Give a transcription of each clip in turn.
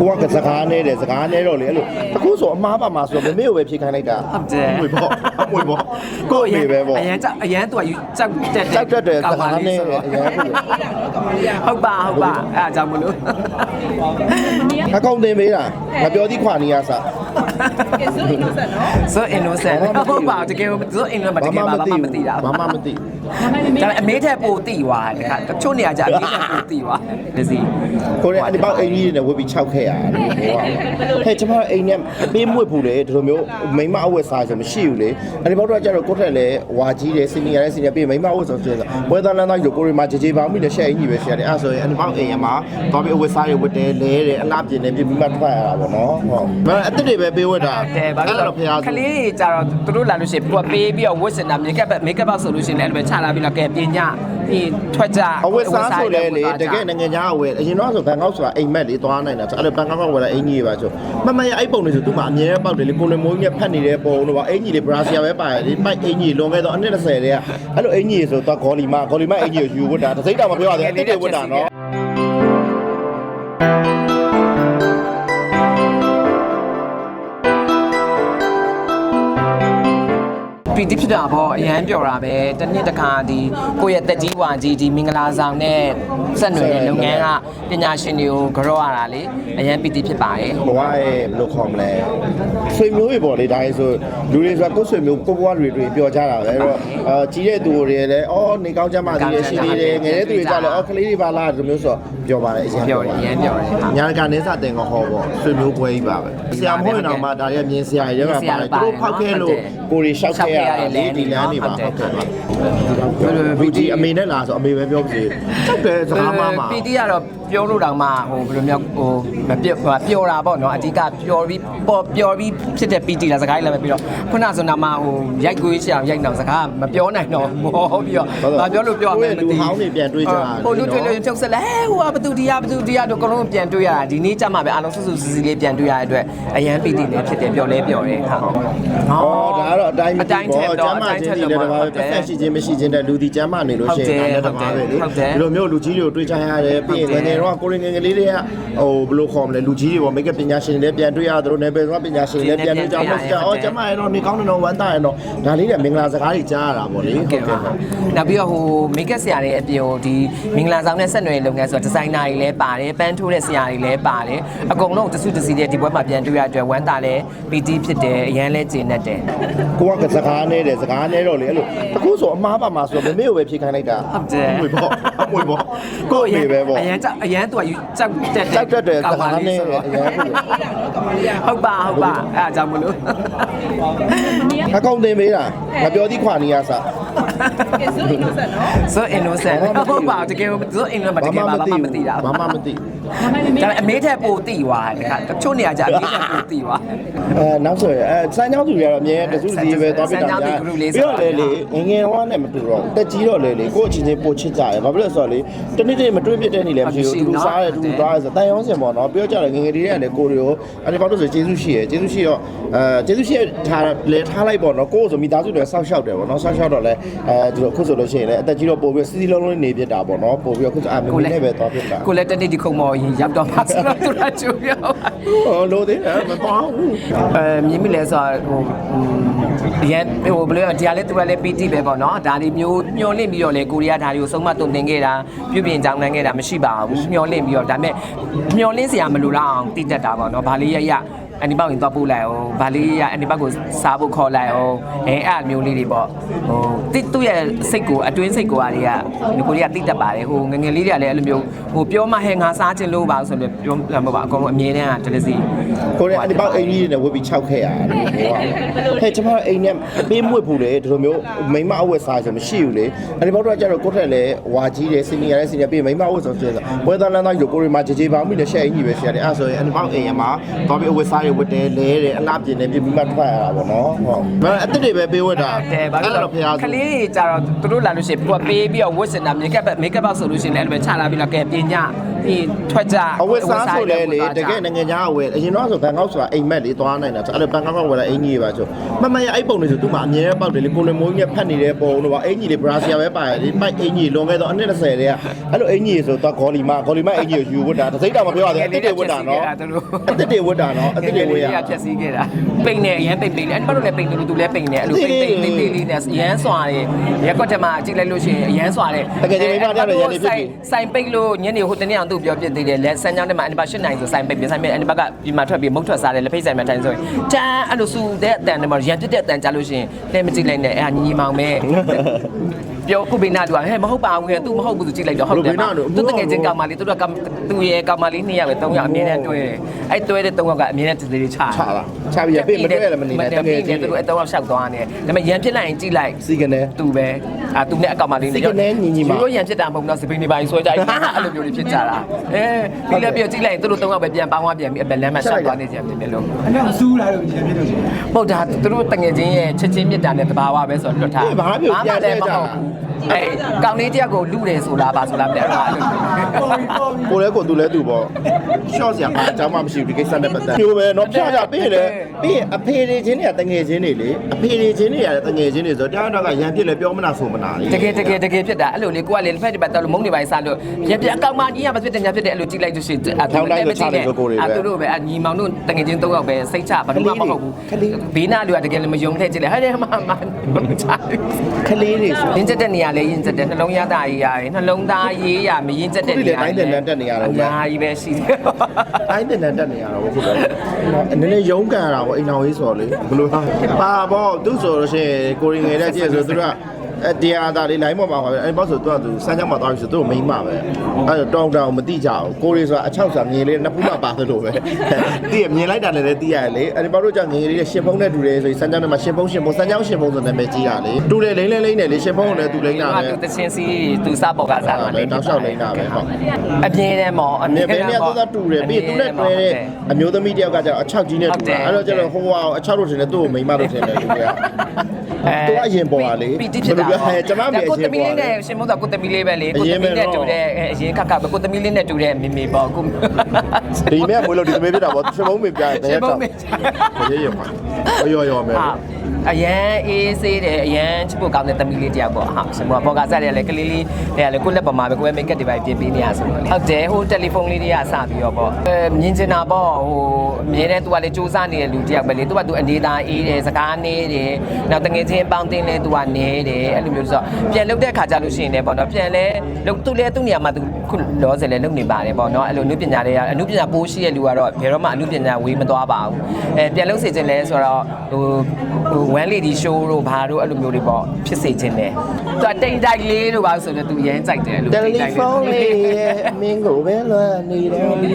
ကိုကစကားနဲ့တယ်စကားနဲ့တော့လေအဲ့လိုအခုဆိုအမားပါမှာဆိုတော့မမေကိုပဲဖြေခိုင်းလိုက်တာဟုတ်တယ်အမွေပေါ့အမွေပေါ့ကို့အမေပဲပေါ့အရန်ကြောက်အရန်သူကယူကြောက်တက်ကြောက်တတ်တယ်စကားနဲ့ဆိုတယ်တော့အရင်ကဟုတ်ပါဟုတ်ပါအဲ့ဒါကြောင့်မလို့ အကောင့်တင်ပေးတာငါပြောသည့်ခွာနေရစားဆို innocent ဟုတ်ပါတကယ်ဆို innocent မတကယ်ပါဘာမှမသိတာဘာမှမသိဒါပေမဲ့အမေထက်ပိုသိသွားတယ်ခါတချို့နေရာကျအမေထက်ပိုသိသွားတယ်စီကိုယ်လည်းအဲ့ဒီပေါက်အိမ်ကြီးတွေနဲ့ဝတ်ပြီးခြောက်ခဲ့ရတယ်ဟိုကဟဲ့ကျမတို့အိမ်နဲ့ပေးမွေ့ဘူးလေဒီလိုမျိုးမိမအဝတ်စားဆိုမရှိဘူးလေအဲ့ဒီပေါက်တော့ကျတော့ကိုယ့်ထက်လည်းဝါကြီးတယ်စင်နီရတဲ့စင်နီပေးမိမအဝတ်ဆိုဆိုဝဲသားလန်းသားယူကိုရီမှာကြည်ကြည်ပေါင်းပြီးလည်းရှက်အင်ကြီးပဲရှက်တယ်အဲ့ဆိုရင်အဲ့ဒီပေါက်အိမ်ရမှာသွားပြီးအဝတ်စားတွေဝတ်တယ်လဲတယ်အလားပြင်းနေပြီးပြီးမှထွက်ရတာပေါ့နော်ဟုတ်မအစ်စ်တွေပဲပေးဝတ်တာတယ်ဘာလို့လဲတော့ဖရားကလေးတွေကြတော့သူတို့လာလို့ရှိရင်ကိုကပေးပြီးတော့ဝတ်စင်တာ makeup makeup ဆိုလို့ရှိရင်လည်းအဲ့လိုပဲချလာပြီးတော့ကဲပညာပြီးထွက်ကြအဝတ်စားဆိုလဲလေတကယ်နိုင်ငံခြားအဝယ်အရင်တော့ဆိုဘန်ကောက်ဆိုတာအိမ်မက်လေးသွားနိုင်တာဆိုအဲ့လိုဘန်ကောက်ကဝယ်လာအင်ကြီးပဲဆိုမမရအဲ့ပုံလေးဆိုသူ့မှာအမြဲတမ်းပေါက်တယ်လေကိုလမိုးကြီးဖတ်နေတဲ့ပုံတော့ပါအင်ကြီးလေးဘရာဆီယာပဲပါတယ်လေပိုက်အင်ကြီးလွန်ခဲ့တော့အနှစ်30တဲ့ကအဲ့လိုအင်ကြီးဆိုတော့ဂေါ်လီမဂေါ်လီမအင်ကြီးကိုယူဝတ်တာတစ်စိတ်တောင်မပြောရသေးဘူးအစ်တွေဝတ်တာနော် ဖြစ်တာပေါ့အရန်ပျော်တာပဲတစ်နှစ်တစ်ခါဒီကိုယ့်ရဲ့တက်ကြီးဝါကြီးဒီမင်္ဂလာဆောင်နဲ့ဆက်နွယ်တဲ့လုပ်ငန်းကပညာရှင်တွေကိုကြောရတာလေအရန်ပီတိဖြစ်ပါတယ်ဘဝရဲ့ဘယ်လိုခေါ်မလဲဆွေမျိုးတွေပေါ့လေဒါရေးဆိုလူတွေဆိုတာကိုယ်ဆွေမျိုးကိုဘဝတွေတွေပျော်ကြတာပဲအဲ့တော့အာကြီးတဲ့သူတွေလည်းအော်နေကောင်းကြမှာဒီရရှိသေးတယ်ငယ်တဲ့သူတွေကြလည်းအော်ကလေးတွေပါလားဒီလိုမျိုးဆိုပျော်ပါတယ်အရင်ပျော်တယ်အရန်ပျော်တယ်ဟာညာကနေစတင်ကဟောပေါ့ဆွေမျိုးပွဲကြီးပါပဲဆရာမဟုတ်ရင်တော့မှဒါတွေကမြင်ဆရာတွေတွေကပါတယ်သူတို့ဖောက်ခဲလို့ ကိုရီရှောက်ခဲရတယ်လေဒီလမ်းတွေပါဟုတ်ကဲ့ပါဘူကြီးအမေနဲ့လာဆိုအမေပဲပြောပြစေဟုတ်တယ်စကားမှမှာပီတိကတော့ပြောလို့တောင်မှဟိုဘယ်လိုမျိုးဟိုမပြောဟိုပျော်တာပေါ့နော်အဓိကပျော်ပြီးပေါ်ပျော်ပြီးဖြစ်တဲ့ပီတိလားစကားလည်းပဲပြီးတော့ခုနဆိုတော့မှဟိုရိုက်ကွေးချအောင်ရိုက်တော့စကားမပြောနိုင်တော့ဘောပြီးတော့ဘာပြောလို့ပြောရမလဲမသိလူဟောင်းတွေပြန်တွေးကြတာဟိုလူတွေ့လို့ချုပ်ဆက်လဲဟိုကဘသူတရားဘသူတရားတို့အကုန်လုံးပြန်တွေ့ရတာဒီနေ့ကျမှပဲအားလုံးစုစုစည်းစည်းလေးပြန်တွေ့ရတဲ့အတွက်အရန်ပီတိလည်းဖြစ်တယ်ပျော်လဲပျော်တယ်ဟာဩဒါကတော့အတိုင်းအတိုင်းထက်တော့ကျမ်းမာခြင်းတွေလည်းတပါးပဲပတ်သက်ရှိခြင်းမရှိခြင်းတဲ့လူဒီကျမ်းမာနေလို့ရှိရင်ဒါလည်းတပါးပဲလေဟုတ်တယ်ဒီလိုမျိုးလူကြီးတွေကိုတွေးကြရတယ်ပြီးရင်ငယ်ငယ်တော့ကိုရင်းငယ်ငယ်လေးတွေကဟိုဘယ်လိုခေါ်မလဲလူကြီးတွေပေါ့မိတ်ကပညာရှင်တွေလည်းပြန်တွေ့ရသလိုနယ်ပယ်သွားပညာရှင်တွေလည်းပြန်တွေ့ကြအောင်လို့ကြာဩကျမ်းမာရတော့နေကောင်းတယ်တော့ဝမ်းသာရတော့ဒါလေးတွေမင်္ဂလာစကားတွေကြားရတာပေါ့လေဟုတ်ကဲ့ပါနောက်ပြီးတော့ဟိုမိတ်ကပ်ဆရာတွေအပြင်ဟိုဒီမင်္ဂလာဆောင်နဲ့ဆက်နွယ်လုပ်ငန်းဆိုတော့ဒီဇိုင်နာတွေလည်းပါတယ်ပန်းထိုးတဲ့ဆရာတွေလည်းပါတယ်အကုန်လုံးတစုတစည်းတဲ့ဒီဘွဲမှာပြန်တွေ့ရတဲ့အတွက်ဝမ်းသာလဲပီတိဖြစ်တယ်အရန်လဲကျေနပ်တယ်ကိုကစကားနဲ့တယ်စကားနဲ့တော့လေအဲ့လိုအခုဆိုအမားပါမှာဆိုတော့မမေကိုပဲဖြေခိုင်းလိုက်တာဟုတ်တယ်အမွေပေါ့အမွေပေါ့ကို့အမေပဲပေါ့အရန်ကြောက်အရန်သူကယူကြောက်တက်ကြောက်တတ်တယ်စကားနဲ့တယ်အရင်ကဟုတ်ပါဟုတ်ပါအဲ့ဒါကြောင့်မလို့အကောင့်တင်ပေးတာငါပြောသည့်ခွာနေရစားဆို innocent ဟုတ်ပါတကယ်ဆို innocent မတကယ်ပါဘာမှမသိတာဘာမှမသိ ဒါပေမဲ့အမေထက်ပိုသိသွားတယ်ခါတချို့နေရာကျအမေထက်ပိုသိသွားအဲနောက်ဆိုရင်အဲစမ်းချောင်းသူတွေကတော့အမြဲတစုစီပဲသွားပြတာများပြီးတော့လေလေငငယ်ဟောနဲ့မတူတော့တက်ကြီးတော့လေလေကိုယ့်အချင်းချင်းပို့ချစ်ကြတယ်ဘာဖြစ်လို့ဆိုတော့လေတနေ့တည်းမတွေ့ပြတဲ့နေလည်းမရှိဘူးသူစားတယ်သူသွားတယ်ဆိုတန်ရောင်းစင်ပေါ့နော်ပြောကြတယ်ငငယ်တွေကလည်းကိုတွေကိုအဲဒီပေါက်လို့ဆိုကျေးဇူးရှိရယ်ကျေးဇူးရှိတော့အဲကျေးဇူးရှိထားလေထားလိုက်ပေါ့နော်ကိုယ်ဆိုမိသားစုတွေဆောက်ရှောက်တယ်ပေါ့နော်ဆောက်ရှောက်တော့လေအဲဒီလိုခုဆိုလို့ရှိရင်လည်းအသက်ကြီးတော့ပို့ပြီးစီစီလုံးလုံးနေပြတာပေါ့နော်ပို့ပြီးခုဆိုအမမီနဲ့ပဲသွားပြတာကိုလည်းတနေ့ဒီခုံမော်ရင်ရောက်တော့ပါဆိုတော့သူကချူရောဟောလို့သေးတယ်မပေါ့ဘူးအဲမြင်မိလဲဆိုတော့ဟိုအရင်ဟိုဘယ်လိုလဲဒီဟာလဲသူကလည်းပီတိပဲပေါ့နော်ဒါလေးမျိုးမျောလင့်ပြီးတော့လေကိုရီးယားဒါလေးကိုဆုံးမတုံတင်ခဲ့တာပြုပြင်ကြောင်းနိုင်ခဲ့တာမရှိပါဘူးမျောလင့်ပြီးတော့ဒါပေမဲ့မျောလင့်စရာမလိုတော့အောင်တည်တတ်တာပေါ့နော်ဘာလေးရရ အန်ဒီပေါက်ရင်သွားပို့လိုက်အောင်ဗာလေးရအန်ဒီပေါက်ကိုစားဖို့ခေါ်လိုက်အောင်အဲအဲ့အမျိုးလေးတွေပေါ့ဟိုတိသူ့ရဲ့စိတ်ကိုအတွင်းစိတ်ကိုအားတွေကဒီကိုရီးယားတိတတ်ပါတယ်ဟိုငငယ်လေးတွေကလည်းအဲ့လိုမျိုးဟိုပြောမှဟဲငါစားခြင်းလို့ပါဆိုလို့ပြောပြမှာပါအကုန်လုံးအမြဲတမ်းကတလက်စီကိုယ်လည်းအဲ့ဒီပေါက်အိမ်ကြီးတွေနဲ့ဝတ်ပြီးခြောက်ခဲ့ရတယ်ဟိုကဟဲ့ကျမတို့အိမ်နဲ့ပေးမွေ့ဘူးလေဒီလိုမျိုးမိမအဝတ်စားဆိုမရှိဘူးလေအဲ့ဒီပေါက်တော့ကျတော့ကိုယ့်ထက်လည်းဝါကြီးတယ်စင်နီရတဲ့စင်နီရပေးမိမအဝတ်ဆိုဆိုဝဲသားလန်းသားယူကိုရီမှာကြည်ကြည်ပေါင်းပြီးလည်းရှက်အင်ကြီးပဲရှက်တယ်အဲ့ဆိုရင်အဲ့ဒီပေါက်အိမ်ရမှာသွားပြီးအဝတ်စားတွေဝတ်တယ်လဲတယ်အလားပြင်းတယ်ပြီးပြီးမှထွက်ရတာပေါ့နော်ဟုတ်မအစ်စ်တွေပဲပေးဝတ်တာတယ်ဘာလို့လဲဖရားကလေးတွေကြတော့သူတို့လာလို့ရှိရင်ကိုကပေးပြီးတော့ဝတ်စင်တာ makeup makeup ဆိုလို့ရှိရင်လည်းအဲ့လိုပဲချလာပြီးတော့ကဲပညာ ဒီထွက်ကြအဝတ်စားဆိုလေလေဝတ်စားတကယ်နိုင်ငံခြားအဝယ်အရင်တော့ဆိုဘန်ကောက်ဆိုတာအိမ်မက်လေးသွားနိုင်တာအဲ့လိုဘန်ကောက်ကဝယ်လာအင်ကြီးပဲဆိုမမရအဲ့ပုံလေးဆိုသူ့မှာအမြဲပေါက်တယ်လေကိုလမိုးကြီးနဲ့ဖတ်နေတဲ့ပုံတော့အင်ကြီးလေးဘရာဆီယာပဲပါတယ်လေပိုက်အင်ကြီးလွန်ခဲ့တော့အနှစ်20တည်းကအဲ့လိုအင်ကြီးဆိုတော့ဂေါ်လီမဂေါ်လီမအင်ကြီးကိုယူဝတ်တာတစိမ့်တာမပြောရသေးဘူးအစ်စ်တွေဝတ်တာနော်အစ်စ်တွေဝတ်တာနော်အစ်စ်တွေဝတ်ရဖြက်စီးခဲ့တာပိန်နေအရန်ပိန်ပိန်လေအဲ့ဘာလို့လဲပိန်တယ်လို့သူလည်းပိန်နေအဲ့လိုပိန်ပိန်ပိန်ပိန်လေးနဲ့ရမ်းစွာတယ်ရက်ကွက်ထဲမှာကြည့်လိုက်လို့ရှိရင်အရန်စွာတယ်တကယ်ကြီးမိမတယောက်လည်းရန်နေဖြစ်ပြီဆိုင်ပိတ်လို့ညနေဟိုတနေ့အောင်သူ့ပြောပြသေးတယ်လက်ဆန်းချောင်းထဲမှာအန်ဒီပါ၈နိုင်ဆိုဆိုင်ပိတ်ပြဆိုင်ပိတ်အန်ဒီပါကဒီမှာထွက်ပြီးမုတ်ထွက်စားတယ်လက်ဖိတ်ဆိုင်မှာထိုင်ဆိုရင်တန်းအဲ့လိုစူတဲ့အတန်တွေမှာရန်ပြစ်တဲ့အတန်ကြားလို့ရှိရင်လဲမကြည့်လိုက်နဲ့အဲ့ဟာညီညီမောင်ပဲ ပြောကုဘေနာတူကဟဲ့မဟုတ်ပါဘူးခင်ဗျ तू မဟုတ်ဘူးသူကြည့်လိုက်တော့ဟုတ်တယ်သူတကယ်ချင်းကောင်မလေးသူတို့ကသူ့ရဲ့ကောင်မလေးနှစ်ယောက်ပဲ၃ယောက်အမြဲတမ်းတွဲတယ်အဲ့တွဲတဲ့၃ယောက်ကအမြဲတမ်းတသေးလေးချချတာချပြီးပြမတွေ့ရလည်းမနေနဲ့တကယ်ကြီးသူတို့အဲ့၃ယောက်ရှောက်သွားနေတယ်ဒါပေမဲ့ရန်ဖြစ်လိုက်ရင်ကြည့်လိုက်စီကနေသူပဲအာသူနဲ့အကောင်မလေးစိတ်ကနေညီညီမသူတို့ရန်ဖြစ်တာမဟုတ်ဘူးနော်စပိန်နေပိုင်းဆွဲကြတယ်အဲ့လိုမျိုးတွေဖြစ်ကြတာအဲဒီလည်းပြောကြည့်လိုက်ရင်သူတို့သုံးယောက်ပဲပြန်ပေါင်းသွားပြန်ပြီးအပလမ်းမှာရှောက်သွားနေကြတယ်ပဲလို့အဲ့တော့စူးလာလို့ဒီလိုဖြစ်လို့ရှိရင်ဟုတ်တာသူတို့တငယ်ချင်းရဲ့ချက်ချင်းမြတ်တာနဲ့တဘာဝပဲဆိုတော့လွတ်ထားဘာမှပြောပြန်လဲကြတာ အဲကောင်လေးတယောက်ကိုလူတယ်ဆိုလားပါဆိုလားမလဲအဲ့လို ကိုလဲကိုသူလဲသူပေါ့ရှော့စရာဘာအကြောင်းမှမရှိဘူးဒီကိစ္စနဲ့ပတ်သက်မျိုးပဲเนาะဖျောက်ကြပြီးလေပြီးရင်အဖေတွေချင်းတွေကတငယ်ချင်းတွေလေအဖေတွေချင်းတွေကတငယ်ချင်းတွေဆိုတရားတော့ကရန်ဖြစ်လဲပြောမနာဆိုမနာလေ တကယ်တကယ်တကယ်ဖြစ်တာအဲ့လိုလေကိုကလေလက်ဖက်ဒီပတ်တော့မုန်းနေပိုင်းစားလို့ရပြအကောင်မကြီးကမဖြစ်တယ်ညာဖြစ်တယ်အဲ့လိုကြည့်လိုက်လို့ရှိရင်အသူတို့ပဲအညီမောင်တို့တကယ်ချင်းသုံးယောက်ပဲစိတ်ချဘာလို့မှမဟုတ်ဘူးဘေးနာလူကတကယ်လည်းမယုံတဲ့ကြည့်လေဟဲ့တယ်မမချာ ခလေးတွေဆို ရင်းချက်တဲ့နေရာ လဲရင်းချက်တဲ့နှလုံးရသားရေးရတယ်နှလုံးသားရေးရမရင်းချက်တဲ့နေရာအများကြီးပဲရှိတယ်တိုင်းတင်တဲ့တက်နေရတော့ဟုတ်တယ်နည်းနည်းရုန်းကန်ရတာပေါ့အိမ်တော်ကြီးဆိုလေဘလို့ပါပေါ့သူဆိုလို့ရှိရင်ကိုရင်ငယ်တဲ့ကြည့်ဆိုသူတို့က အဲတရားသားလေးလိုင်းပေါ်မှာပါပဲအဲပေါ့ဆိုသူကသူစမ်းချောင်းမှာသွားပြီဆိုသူ့ကိုမိမ့်မှာပဲအဲတောင်းတောင်းမတိကြဘူးကိုရီဆိုတာအချောက်စာမြင်လေးနှစ်ဖူးမှပါသလိုပဲတည့်မြင်လိုက်တာလည်းတည့်ရတယ်လေအဲဒီပေါ့တို့ကြောင့်ငယ်လေးတွေရှင်ဖုံးနဲ့တူတယ်ဆိုရင်စမ်းချောင်းထဲမှာရှင်ဖုံးရှင်ဖုံးစမ်းချောင်းရှင်ဖုံးဆိုနာမည်ကြီးတာလေတူတယ်လိမ့်လိမ့်လိမ့်နဲ့လေရှင်ဖုံးကိုလည်းသူလိမ့်တာပဲသူတချင်းစီသူစားပေါ်ကစားမှာလေတောက်လျှောက်လိမ့်တာပဲဟုတ်အပြင်းတယ်မော်အအမြဲပဲနဲ့တော့တူတယ်ပြီးသူနဲ့တွဲတဲ့အမျိုးသမီးတယောက်ကကျတော့အချောက်ကြီးနဲ့တူတာအဲ့တော့ကျတော့ဟိုဟာအချောက်လို့ထင်တယ်သူ့ကိုမိမလို့ထင်တယ်လူတွေက သူကအရင်ပေါ်ပါလေပီတိဖြစ်တာဟဲ့ကျွန်မမေအကိုရင်သမီးပေါ်လေးပါလေနဲ့ရှင်မို့တော့ကိုသမီးလေးပဲလေကိုသမီးနဲ့တူတဲ့အရင်ခက်ခက်ပဲကိုသမီးလေးနဲ့တူတဲ့မိမိပေါ့ကိုဒီမဲ့မွေးလို့ဒီသမီးဖြစ်တာပေါ့ရှင်မုံမေပြတယ်ရှင်မုံမေရေးရပါ ရောရောမယ် ဟာအရန်အေးဆေးတယ်အရန်ချစ်ဖို့ကောင်းတဲ့သမီးလေးတယောက်ပေါ့ဟာရှင်မို့ဘောကစားတယ်လေကလေးလေးတဲ့လေကိုလက်ပေါ်မှာပဲကိုယ်မိတ်ကပ်တွေပဲပြင်ပေးနေရဆိုတော့လေဟုတ်တယ်ဟိုတယ်လီဖုန်းလေးတွေကစပြီးတော့ပေါ့အဲမြင်ချင်တာပေါ့ဟိုအမြဲတမ်းသူကလေစူးစမ်းနေတဲ့လူတယောက်ပဲလေသူကသူအနေသားအေးတယ်စကားနေတယ်နောက်တငယ်ချင်းပေါင်းတင်လဲသူကနေတယ်အဲ့လိုမျိုးဆိုတော့ပြန်လုတ်တဲ့ခါကြလို့ရှိရင်လည်းပေါ့နော်ပြန်လဲလုတ်သူလဲသူ့နေရာမှာသူခုလောဆယ်လဲလုတ်နေပါတယ်ပေါ့နော်အဲ့လိုအနုပညာတွေကအနုပညာပိုးရှိတဲ့လူကတော့ဘယ်တော့မှအနုပညာဝေးမသွားပါဘူးအဲပြန်လုတ်စေခြင်းလဲဆိုတော့တော့ဟိုဟို one lady show တို့ဘာတို့အဲ့လိုမျိုးတွေပေါ့ဖြစ်စေခြင်းတယ်သူကတိတ်တိုက်လေးတို့ဘာဆိုတော့သူရမ်းကြိုက်တယ်အဲ့လိုတယ်လီဖုန်းလေးရဲ့မင်းကိုပဲလွှမ်းနေတယ်လေ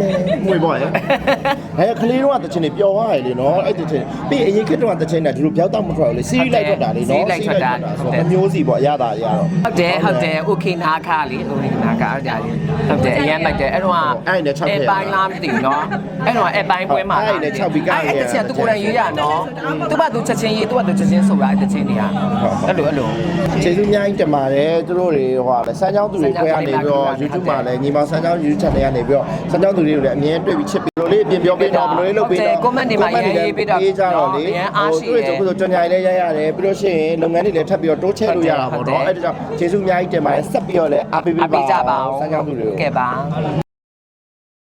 ငွေပေါ့ရဲ့ဟဲ့ကလေးတော့တချင်နေပျော်သွားတယ်လေနော်အဲ့တချင်ပြီးအရင်ခေတ်တော့တချင်နေဒီလိုပြောက်တော့မထွက်ဘူးလေစီးလိုက်ထွက်တာလေနော်စီးလိုက်ထွက်တာဆိုတော့မျိုးစီပေါ့အရသာအရတော့ဟုတ်တယ်ဟုတ်တယ် okay နာခါလေလိုနေနာခါအဲ့ဒါလေဟုတ်တယ်အရင်လိုက်တယ်အဲ့တော့အဲ့နဲ့ချက်ခဲ့အပိုင်းလားမသိဘူးနော်အဲ့တော့အပိုင်းပွဲမှာအဲ့နဲ့ချက်ပြီးကားရဲ့အဲ့တချင်သူကိုယ်တိုင်ရေးရနော်သူ့ဘာသူချက်ချင်းရေးသူ့ဘာသူချက်ချင်းဆိုတာအဲ့တချင်တွေကအဲ့လိုအဲ့လိုကျေးဇူးအများကြီးတင်ပါတယ်သူတို့တွေဟိုဟာလဲစမ်းချောင်းသူတွေခွဲရနေပြီးတော့ YouTube မှာလည်းညီမစမ်းချောင်း YouTube channel ကနေပြီးတော့စမ်းချောင်းသူတွေကိုလည်းအမြဲတွေ့ပြီးချစ်ပြီးလို့လေးအပြင်ပြောပေးတော့ဘယ်လိုလေးလုပ်ပေးတော့ comment တွေမှာရေးရေးပေးတော့ပေးကြတော့လေအရန်အားရှိသူတို့ဆိုကြော်ညာလေးရရတယ်ပြီးလို့ရှိရင်လုပ်ငန်းတွေလည်းထပ်ပြီးတော့တိုးချဲ့လို့ရတာပေါ့နော်အဲ့ဒါကြောင့်ကျေးဇူးအများကြီးတင်ပါတယ်ဆက်ပြီးတော့လည်းအားပေးပေးပါအပိကြပါဦးစမ်းချောင်းသူတွေကိုကဲပါ